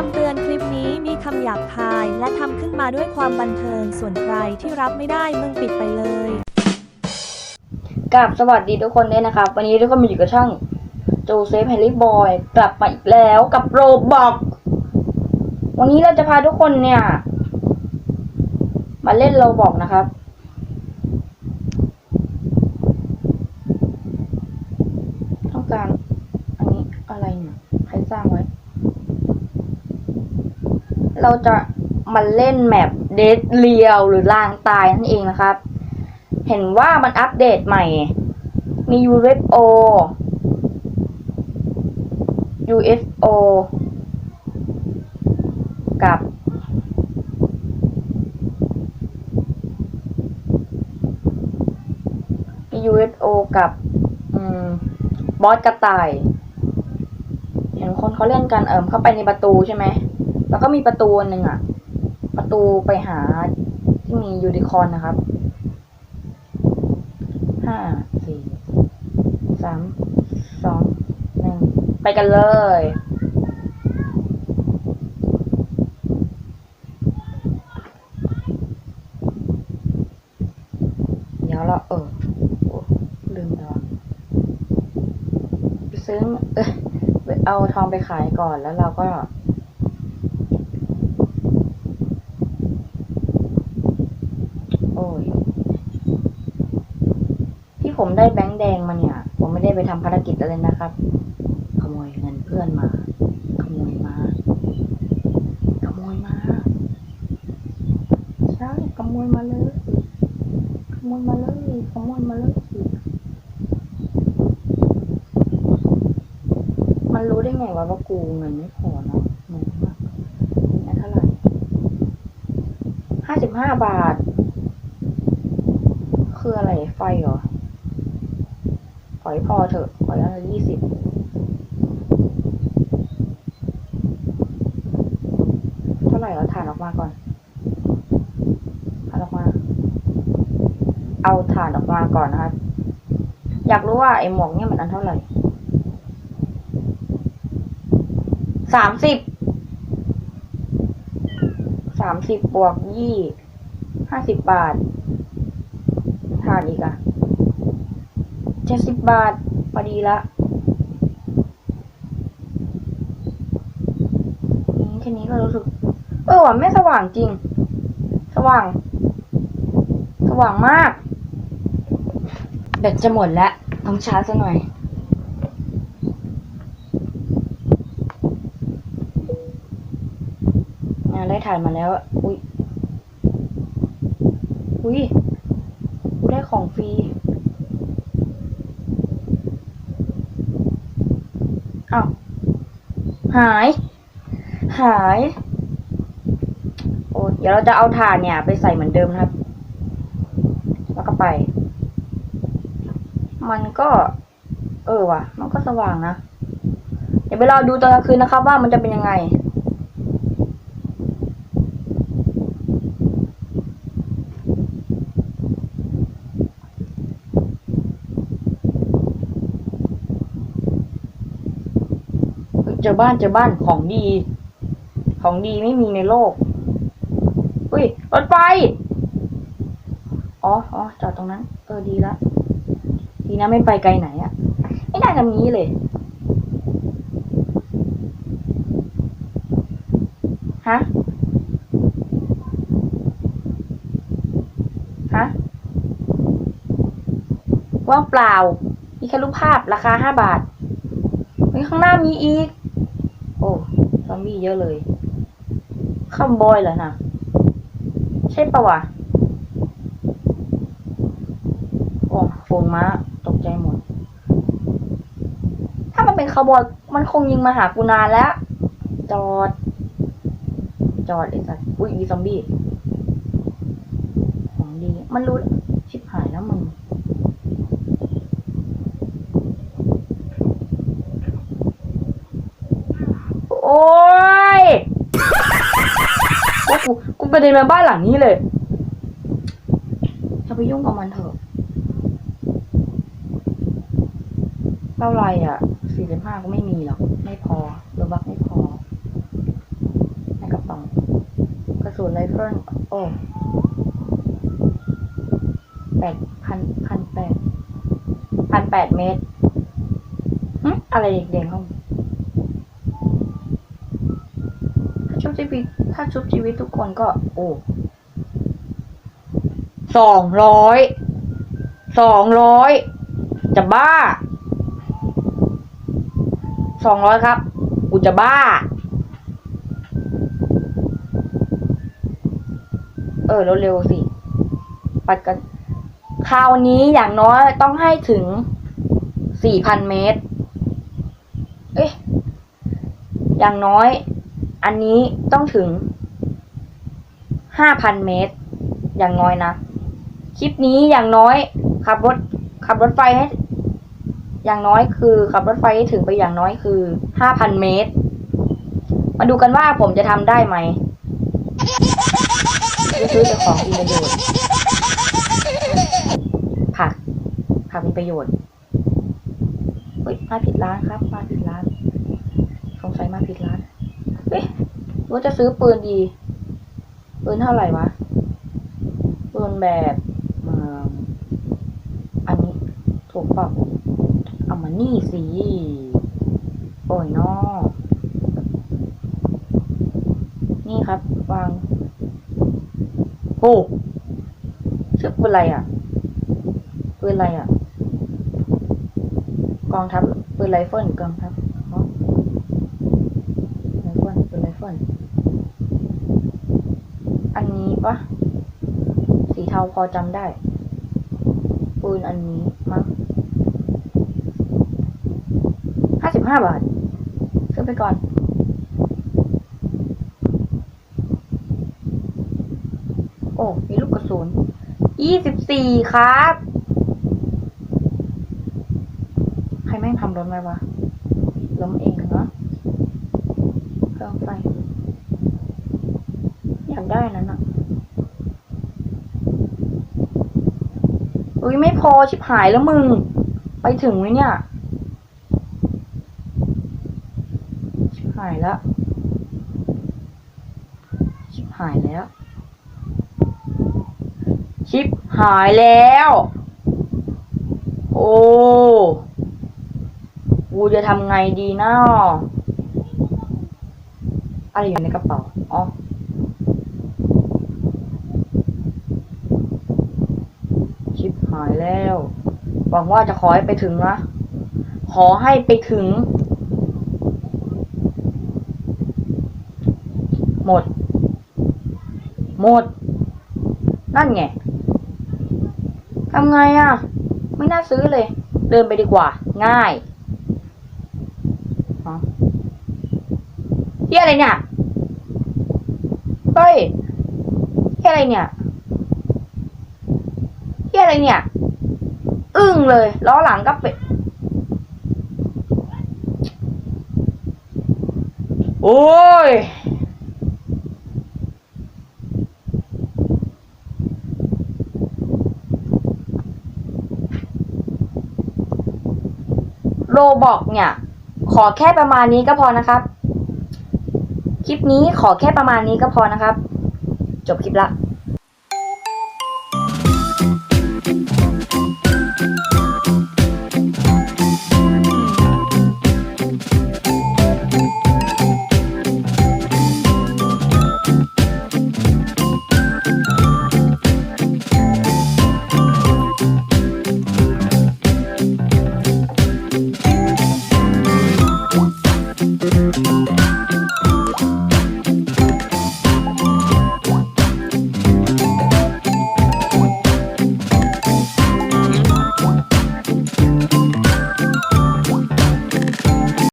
คำเตือนคลิปนี้มีคำหยาบคาย และทำขึ้นมาด้วยความบันเทิงส่วนใครที่รับไม่ได้มึงปิดไปเลยกับสวัสดีทุกคนด้วยนะครับ วันนี้ทุกคนมาอยู่กับช่องโจเซฟแฮร์รี่บอยกลับมาอีกแล้วกับโรบอกวันนี้เราจะพาทุกคนเนี่ย มาเล่นโรบอกนะครับ ต้องการ อันนี้อะไรเนี่ยใครสร้างไว้ เราจะมาเล่นแมปเดดเรียวหรือลางตายนั่นเองนะครับ เห็นว่ามันอัปเดตใหม่ มี UFO UFO กับมี UFO กับอบอสกระต่าย เห็นคนเขาเล่นกันเอิมเข้าไปในประตูใช่ไหม แล้วก็มีประตูหนึ่งอะประตูไปหาที่มียูนิคอร์นนะครับห้าสี่สามสองหนึ่งไปกันเลยเดี๋ยวเราเออลืมแล้วไปซื้อเออเอาทองไปขายก่อนแล้วเราก็ โอ้ย ที่ ผมได้แบงค์แดงมาเนี่ย ผมไม่ได้ไปทำภารกิจอะไรนะครับ ขโมยเงินเพื่อนมา ขโมยมา ขโมยมา ใช่ ขโมยมาเลย ขโมยมาเลย ขโมยมาเลย มันรู้ได้ไงวะว่ากูเงินไม่พอเนาะเงินมากนี่เท่าไหร่ห้าสิบห้าบาท คืออะไรไฟเหรอ ขอให้พอเถอะ ขอให้ละยี่สิบเท่าไหร่แล้วถ่านออกมาก่อนถ่านออกมา เอาถ่านออกมาก่อนนะครับอยากรู้ว่าไอ้หมวกเนี่ยมันอันเท่าไหร่สามสิบ สามสิบบวกยี่ ห้าสิบบาท ทานอีกอะ เจ็ดสิบบาทพอดีละอืมแค่นี้ก็รู้สึก เออว่ะไม่สว่างจริง สว่าง สว่างมาก แบตจะหมดแล้ว ต้องชาร์จซะหน่อยอ่าได้ถ่านมาแล้ว อุ้ย อุ้ย กูได้ของฟรี อ้าว หาย หาย โอ้ยเดี๋ยวเราจะเอาถ่านเนี่ย ไปใส่เหมือนเดิมนะครับ แล้วก็ไป มันก็ เออว่ะ มันก็สว่างนะ เดี๋ยวไปรอดูตอนกลางคืนนะครับ ว่ามันจะเป็นยังไง เจอบ้านเจอบ้านของดี ของดีไม่มีในโลก อุ้ยรถไฟอ๋ออ๋อจอดตรงนั้น เออดีละดีนะไม่ไปไกลไหนอะไม่น่าจะมีเลยฮะฮะว่างเปล่ามีแค่รูปภาพราคาห้าบาทเฮ้ยข้างหน้ามีอีก อ้ซอมบี้เยอะเลยข้ามบอยเหรอนะใช่ปะวะโอ้โฟงม้าตกใจหมด ถ้ามันเป็นคาวบอย มันคงยิงมาหากูนานแล้ว จอด จอดไอ้สัสอุ้ยมีซอมบี้ของดี มันรู้ ชิบหายแล้วมึง โอ้ยว่ากูกูกระเด็นมาบ้านหลังนี้เลยจะไปยุ่งกับมันเถอะเท่าไรอะสี่สิบห้าก็ไม่มีหรอก ไม่พอโลบักไม่พอสุนไรเฟิลโอ้แปดพันพันแปดพันแปดเมตรหึอะไรเด็กๆห้อง ถ้าชุบชีวิตถ้าชุบชีวิตทุกคนก็ โอ้สองร้อยสองร้อยจะบ้าสองร้อยครับ กูจะบ้า เออเร็วๆสิ ปัดกัน คราวนี้อย่างน้อยต้องให้ถึงสี่พันเมตร เอ๊ะ อย่างน้อย อันนี้ต้องถึงห้าพันเมตร อย่างน้อยนะ คลิปนี้อย่างน้อยขับรถขับรถไฟให้ อย่างน้อยคือขับรถไฟให้ถึงไปอย่างน้อยคือห้าพันเมตร มาดูกันว่าผมจะทำได้ไหมจะซื้อแต่ของมีประโยชน์ผักผักมีประโยชน์เฮ้ยมาผิดร้านครับ มาผิดร้านสงสัยมาผิดร้าน เอ๊ะว่าจะซื้อปืนดี ปืนเท่าไหร่วะ ปืนแบบอันนี้ถูกปล่าเอามานี่สิ โอ้ยนอนี่ครับ วางโอ้ชื่อปืนอะไรอะ ปืนอะไรอะ กองทัพปืนไรเฟิลกองทัพอ๋อไรเฟิลปืนไรเฟิลอันนี้ ปะสีเทาพอจำได้ ปืนอันนี้มั้งห้าสิบห้าบาท ซื้อไปก่อน โอ้ มีลูกกระสุนยี่สิบสี่ครับ ใครแม่งทำรถไว้วะล้มเองเนาะเครื่องไฟ อยากได้นั้นอะ อุ้ยไม่พอชิบหายแล้วมึง ไปถึงไหมเนี่ย ชิบหายแล้ว ชิบหายแล้ว ชิบหายแล้ว โอ้กูจะทำไงดีนะอะไรอยู่ในกระเป๋า อ๋อ หายแล้ว หวังว่าจะขอให้ไปถึงนะ ขอให้ไปถึง หมด หมด นั่นไงทำไงอะ ไม่น่าซื้อเลย เดินไปดีกว่า ง่ายเที่ยอะไรเนี่ย เฮ้ยเที่ยอะไรเนี่ย อะไรเนี่ย อึ้งเลย ล้อหลังก็เป็ดโอ้ยโรบอกเนี่ย ขอแค่ประมาณนี้ก็พอนะครับ คลิปนี้ขอแค่ประมาณนี้ก็พอนะครับ จบคลิปละ